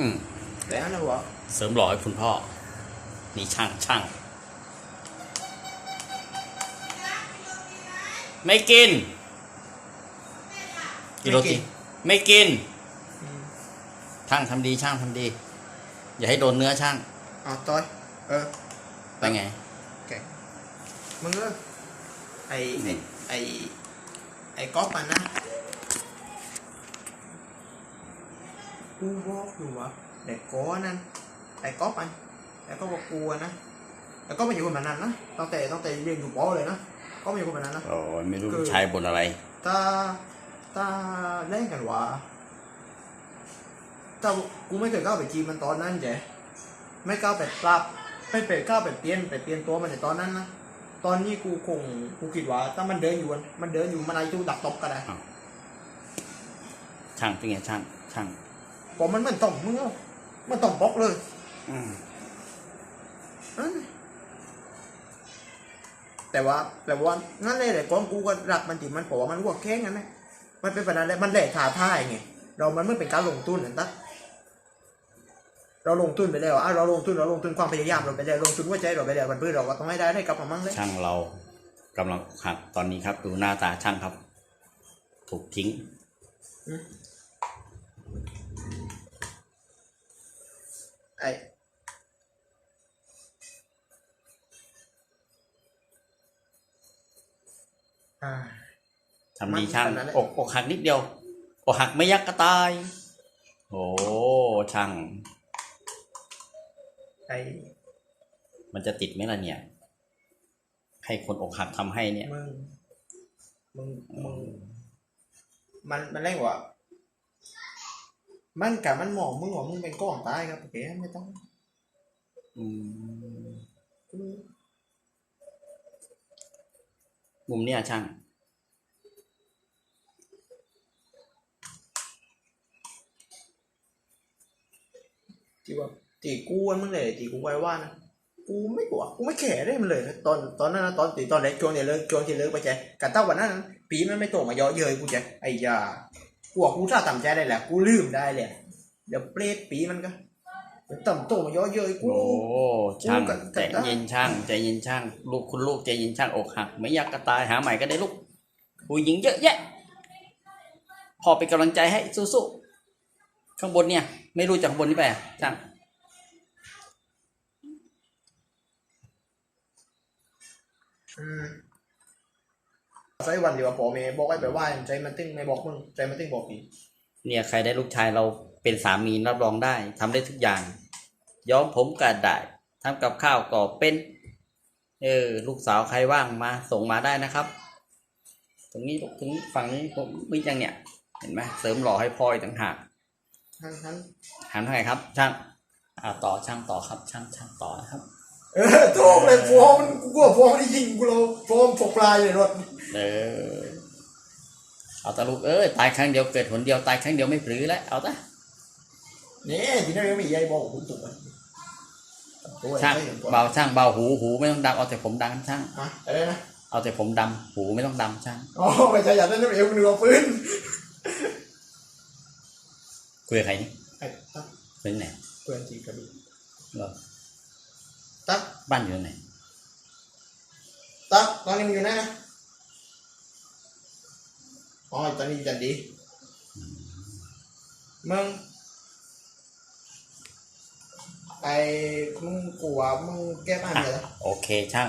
อืมแล้วนะวะเสริมหล่อให้คุณพ่อ นี่ช่างช่าง ไม่กินกินโรตีไม่กิน ช่างทำดีช่างทำดี อย่าให้โดนเนื้อช่างอะต้อยเออไปไงแกะมึงเออไอไอไอไอก๊อฟมันนะ กูบอกอยู่วะเด็กก้อนั่นไอก๊อฟมันแล้วก็บอกกูอะนะแล้วก็มาอยู่กับมันนั้นนะตั้งแต่ตั้งแต่เรียนอยู่ปอเลยนะก็มาอยู่กับมันนั้นนะโอ้ยไม่รู้คือลูกชายบ่นอะไรถ้าถ้าเล่นกันว่าถ้ากูไม่เคยก้าวไปจีบมันตอนนั้นเจ๊ไม่ก้าวไปปรับไม่ไปก้าวไปเปลี่ยนไปเปลี่ยนตัวมันในตอนนั้นนะตอนนี้กูคงกูคิดว่าถ้ามันเดินอยู่อะมันเดินอยู่มันอาจจะดักตบก็ได้ ช่างเป็นไงช่างช่าง เพราะมันมันต้องมึงเอามันต้องบล็อกเลยอืมนั่นแต่ว่า แต่ว่านั่นเลยแหละกองกูก็รักมันจิมันบอกว่ามันหัวแข้งนั่นแหละมันเป็นปัญหาเลยมันแหลกท้าทายไงเรามันไม่เป็นการลงทุนเห็นปะเราลงทุนไปแล้วอะเราลงทุนเราลงทุนความพยายามเราไปแล้วลงทุนหัวใจเราไปแล้วมันเพื่อเราก็ต้องให้ได้ได้กลับมามั่งเลยช่างเรากำลังหักตอนนี้ครับ ดูหน้าตาช่างครับ ถูกทิ้ง ไอ้อ่าทำดีมันช่างขนาดนั้นอกอกหักนิดเดียว อกหักไม่ยักกระตาย โอ้ช่างไอ้มันจะติดไหมล่ะเนี่ย ให้คนอกหักทำให้เนี่ย มึง มึง มึง มัน มันเรียกว่า มันกับมันหมองมึงว่ามึงเป็นก้อนตายครับโอเคไม่ต้องอืมกูมุมเนี่ยช่าง ที่ว่าตีกูอันมึงเลยตีกูไว้ว่านะกูไม่กลัวกูไม่แข่ได้มันเลยนะตอนตอนนั้นนะตอนตีตอนแรกช่วงเนี่ยเลิกช่วงที่เลิกไปแจกันเต้าวันนั้นนะปีมันไม่โตมาเยอะเย้ยกูแจไอ้ยา กูว่ากูท่าต่ำใจได้แหละ กูลืมได้เลยเดี๋ยวเปรตปีมันก็มันต่ำโตมาเยอะเย้ยกู โอ้ช่างกูกับใจเย็นช่างใจเย็นช่าง ลูกคุณลูกใจเย็นช่างอกหัก ไม่อยากกระตายหาใหม่ก็ได้ลูกผู้หญิงเยอะแยะ พอเป็นกำลังใจให้สู้ๆข้างบนเนี่ย ไม่รู้จากข้างบนนี่ไปอะช่างอืม ใช้วันเดียวกับพ่อแม่บอกให้ไปไหว้ใจมันตึ้งไม่บอกมึงใจมันตึ้งบอกปีเนี่ยใครได้ลูกชายเราเป็นสามีรับรองได้ทำได้ทุกอย่าง ย้อมผมก็ได้ทำกับข้าวก็เป็น เออ ลูกสาวใครว่างมา ส่งมาได้นะครับ ตรงนี้ตรงนี้ฝั่งนี้ผมมีจังเนี่ย เห็นไหมเสริมหล่อให้พลอยต่างหากทั้งทั้งหันเท่าไหร่ครับ ช่างอ่าต่อช่างต่อครับ ช่างช่างต่อนะครับ เออโถูกเลยฟอมันกูกลัวฟอมันได้ยิงกูเราฟอมนถกปลายเลยรถ เออเอาตะลูกเอ้ยตายครั้งเดียวเกิดหนเดียวตายครั้งเดียวไม่ปรือแล้วเอาตะนี่ทีนี้ยังมียายบอกคุณตุกมันตัวช่างไม่เห็นก่อนเบาช่างเบาหูหูไม่ต้องดังเอาแต่ผมดังครับช่างฮะอะไรนะเอาแต่ผมดำหูไม่ต้องดำช่างอ๋อไม่ใช่อยากได้น้ำเอวเหนือปืนคุยกับใครนี่ไอ้ตั๊กคุยที่ไหนเพื่อนจีกระบี่เหรอตั๊กบ้านอยู่ที่ไหนตั๊กตอนนี้มึงอยู่ไหนนะ อ๋อตอนนี้อยู่จันดีมึงไอ้มึงกลัวมึงแก้ปัญหาเหรอโอเคช่าง